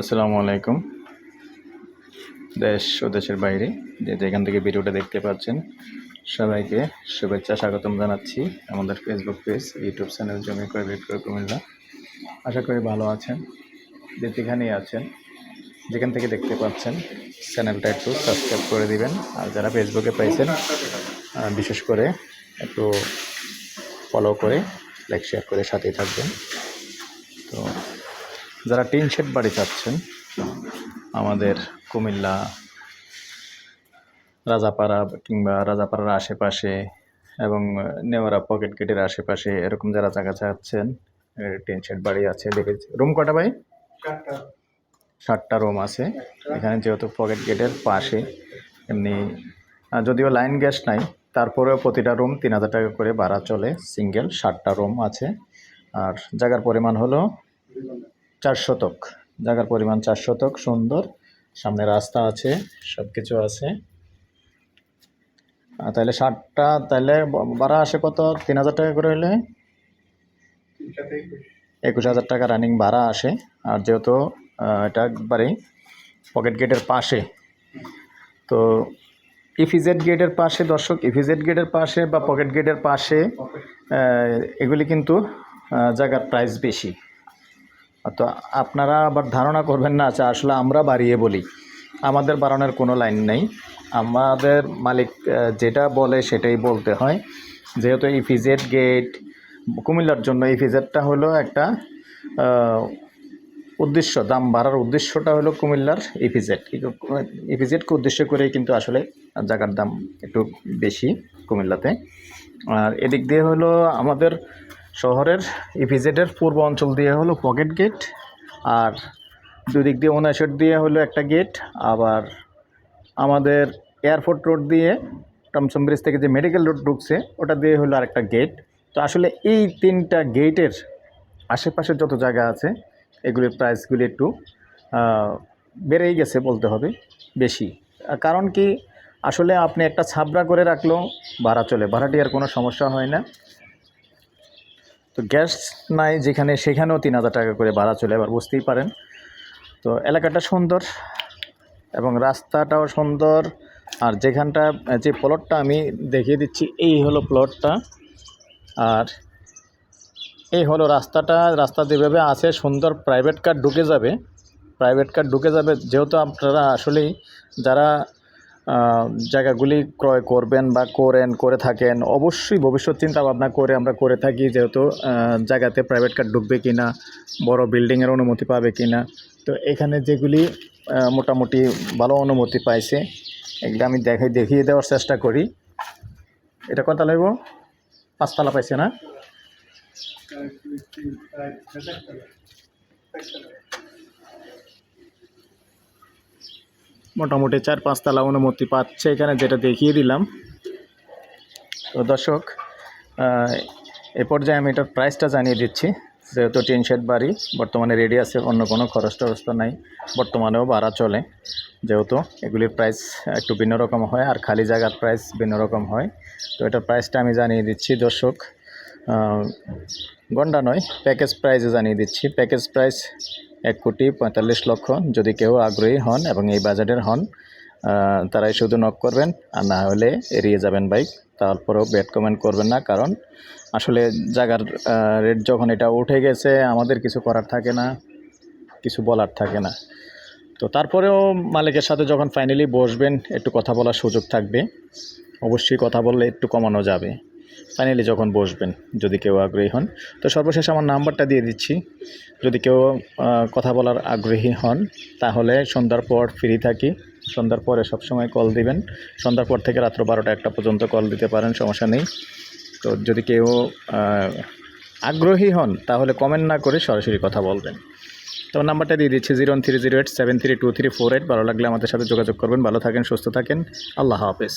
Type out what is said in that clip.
আসসালামু আলাইকুম। দেশ ও দেশের বাইরে যে যেখান থেকে ভিডিওটা দেখতে পাচ্ছেন, সবাইকে শুভেচ্ছা, স্বাগতম জানাচ্ছি আমাদের ফেসবুক পেজ ইউটিউব চ্যানেল জমি করে বিক্রয়, কুমিল্লা। আশা করি ভালো আছেন। যে যেখানেই আছেন, যেখান থেকে দেখতে পাচ্ছেন চ্যানেলটা একটু সাবস্ক্রাইব করে দিবেন। আর যারা ফেসবুকে পাইছেন বিশেষ করে একটু ফলো করে লাইক শেয়ার করে সাথেই থাকবেন। তো যারা টিন শেড বাড়ি চাচ্ছেন আমাদের কুমিল্লা রাজাপাড়া কিংবা রাজাপাড়ার আশেপাশে এবং নেওয়ারা পকেট গেটের আশেপাশে এরকম যারা জায়গা চাচ্ছেন টিন শেড বাড়ি আছে দেখেছি রুম কটা ভাই? ষাটটা রুম আছে। এখানে যেহেতু পকেট গেটের পাশে এমনি যদিও লাইন গ্যাস নাই তারপরেও প্রতিটা রুম তিন হাজার টাকা করে ভাড়া চলে। সিঙ্গেল ষাটটা রুম আছে। আর জায়গার পরিমাণ হলো চার শতক। জায়গার পরিমাণ চার শতক, সুন্দর। সামনে রাস্তা আছে সব কিছু আছে তাহলে ষাটটা, তাহলে ভাড়া আসে কত? তিন হাজার টাকা করে হলে? একুশ হাজার টাকা রানিং ভাড়া আসে। আর যেহেতু এটা একবারেই পকেট গেটের পাশে। তো ইফিজেড গেটের পাশে, দর্শক ইফিজেড গেটের পাশে বা পকেট গেটের পাশে এগুলি কিন্তু জায়গার প্রাইস বেশি। তো আপনারা আবার ধারণা করবেন না আচ্ছা আসলে আমরা বাড়িয়ে বলি। আমাদের বাড়ানোর কোনো লাইন নেই। আমাদের মালিক যেটা বলে সেটাই বলতে হয়। যেহেতু ইফিজেড গেট, কুমিল্লার জন্য ইফিজেডটা হলো একটা উদ্দেশ্য, দাম বাড়ার উদ্দেশ্যটা হলো কুমিল্লার ইপিজেড। ইপিজেডকে উদ্দেশ্য করেই কিন্তু আসলে জায়গার দাম একটু বেশি কুমিল্লাতে। আর এদিক দিয়ে হলো আমাদের শহরের পূর্ব অঞ্চল দিয়ে হলো পকেট গেট আর দুদিক দিয়ে উনাশের দিয়ে হলো একটা গেট। আবার আমাদের এয়ারপোর্ট রোড দিয়ে টমসম ব্রিজ থেকে যে মেডিকেল রোড ঢুকছে, ওটা দিয়ে হলো আরেকটা গেট। তো আসলে এই তিনটা গেটের আশেপাশে যত জায়গা আছে, এগুলির প্রাইসগুলি একটু বেড়েই গেছে বলতে হবে, বেশি। কারণ কি, আসলে আপনি একটা ছাবড়া করে রাখলেও ভাড়া চলে, ভাড়াটি আর কোনো সমস্যা হয় না। তো গ্যাস নাই যেখানে, সেখানেও তিন হাজার টাকা করে ভাড়া চলে, এবার বুঝতেই পারেন। তো এলাকাটা সুন্দর এবং রাস্তাটাও সুন্দর। আর যেখানটা, যে প্লটটা আমি দেখিয়ে দিচ্ছি, এই হলো প্লটটা আর এই হলো রাস্তাটা। রাস্তা যেভাবে আছে, সুন্দর। প্রাইভেট কার ঢুকে যাবে। প্রাইভেট কার ঢুকে যাবে, যেহেতু আপনারা আসলেই যারা জায়গাগুলি ক্রয় করবেন বা করেন, করে থাকেন, অবশ্যই ভবিষ্যৎ চিন্তা ভাবনা করে আমরা করে থাকি যেহেতু জায়গাতে প্রাইভেট কার ঢুকবে কি না বড় বিল্ডিংয়ের অনুমতি পাবে কি না তো এখানে যেগুলি মোটামুটি ভালো অনুমতি পাইছে, এগুলো আমি দেখাই দেখিয়ে দেওয়ার চেষ্টা করি। এটা কথা লাগব? পাঁচতলা পাইছে না? মোটামুটি চার পাঁচতলা অনুমতি পাচ্ছে এখানে, যেটা দেখিয়ে দিলাম। তো দর্শক এ পর্যায়ে আমি এটার প্রাইসটা জানিয়ে দিচ্ছি। যেহেতু টিন শেড বাড়ি, বর্তমানে রেডি আছে, অন্য কোনো খরচ টরচ তো নাই। বর্তমানেও ভাড়া চলে। যেহেতু এগুলির প্রাইস একটু ভিন্ন রকম হয়, আর খালি জায়গার প্রাইস ভিন্ন রকম হয়। তো এটার প্রাইসটা আমি জানিয়ে দিচ্ছি, দর্শক গন্ডা নয় প্যাকেজ প্রাইসে জানিয়ে দিচ্ছি। প্যাকেজ প্রাইস এক কোটি পঁয়তাল্লিশ লক্ষ যদি কেউ আগ্রহী হন এবং এই বাজেটের হন তারাই শুধু নক করবেন আর না হলে এড়িয়ে যাবেন বাইক তারপরেও ব্যাড কমেন্ট করবেন না, কারণ আসলে জায়গার রেট যখন এটা উঠে গেছে, আমাদের কিছু করার থাকে না, কিছু বলার থাকে না। তো তারপরেও মালিকের সাথে যখন ফাইনালি বসবেন, একটু কথা বলার সুযোগ থাকবে। অবশ্যই কথা বললে একটু কমানো যাবে। ফাইনালি যখন বসবেন, যদি কেউ আগ্রহী হন, তো সর্বশেষ আমার নাম্বারটা দিয়ে দিচ্ছি। যদি কেউ কথা বলার আগ্রহী হন, তাহলে সন্ধ্যার পর ফ্রি থাকি। সন্ধ্যার পরে সবসময় কল দিবেন। সন্ধ্যার পর থেকে রাত্র বারোটা একটা পর্যন্ত কল দিতে পারেন, সমস্যা নেই। তো যদি কেউ আগ্রহী হন, তাহলে কমেন্ট না করে সরাসরি কথা বলবেন। তো নাম্বারটা দিয়ে দিচ্ছি zero three zero eight seven three two three four eight. ভালো লাগলে আমাদের সাথে যোগাযোগ করবেন। ভালো থাকেন, সুস্থ থাকেন। আল্লাহ হাফেজ।